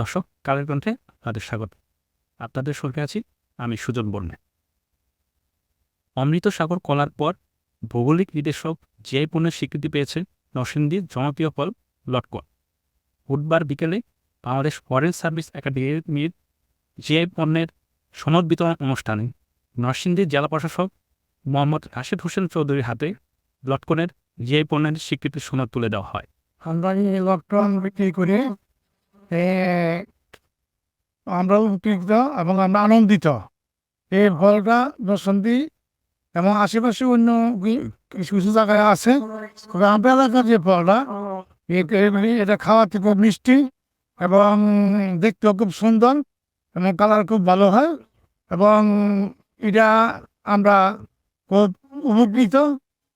দর্শক, কালের কণ্ঠে আপনাদের স্বাগত। আপনাদের সঙ্গে আছি আমি সুজন বর্ণে অমৃত সাগর কলার পর ভৌগোলিক নির্দেশক জিআই পণ্যের স্বীকৃতি পেয়েছে নরসিংদীর জনপ্রিয় ফল লটকন বুধবার বিকেলে বাংলাদেশ ফরেন সার্ভিস একাডেমির জিআই পণ্যের সনদ বিতরণ অনুষ্ঠানে নরসিংদীর জেলা প্রশাসক মোহাম্মদ রাশেদ হোসেন চৌধুরীর হাতে লটকনের জিআই পণ্যের স্বীকৃতির সনদ তুলে দেওয়া হয়। এই বিক্রি করে আমরা উপকৃত এবং আমরা আনন্দিত। এই ফলটা বসন্তী এবং আশেপাশে অন্য কিছু কিছু জায়গায় আছে। আমরা এলাকার যে ফলটা এ- এটা খাওয়াতে খুব মিষ্টি এবং দেখতেও খুব সুন্দর এবং কালার খুব ভালো হয় এবং এটা আমরা খুব উপকৃত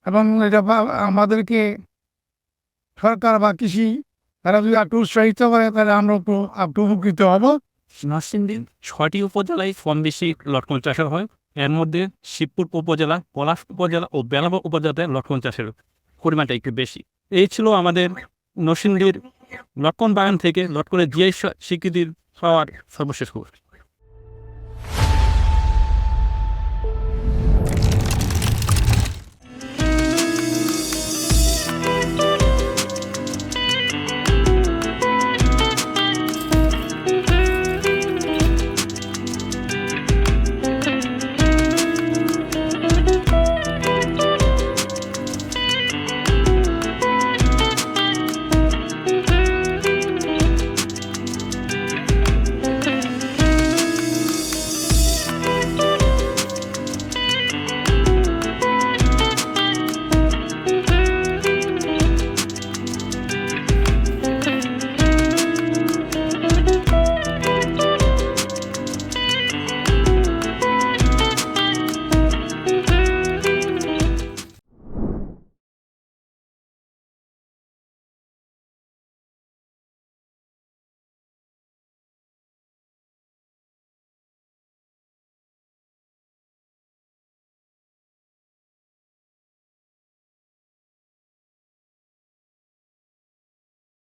এবং এটা আমাদেরকে সরকার বা কৃষি তারা যদি একটু উৎসাহিত করে, তাহলে আমরা একটু উপকৃত হব। নরসিংদীর ছয়টি উপজেলায় কম বেশি লটকন চাষের হয়। এর মধ্যে শিবপুর উপজেলা, পলাশ উপজেলা ও বেলাবা উপজেলাতে লটকন চাষের পরিমাণটা একটু বেশি। এই ছিল আমাদের নরসিংদীর লটকন বাগান থেকে লটকনের জিআই স্বীকৃতির পাওয়ার সর্বশেষ খবর।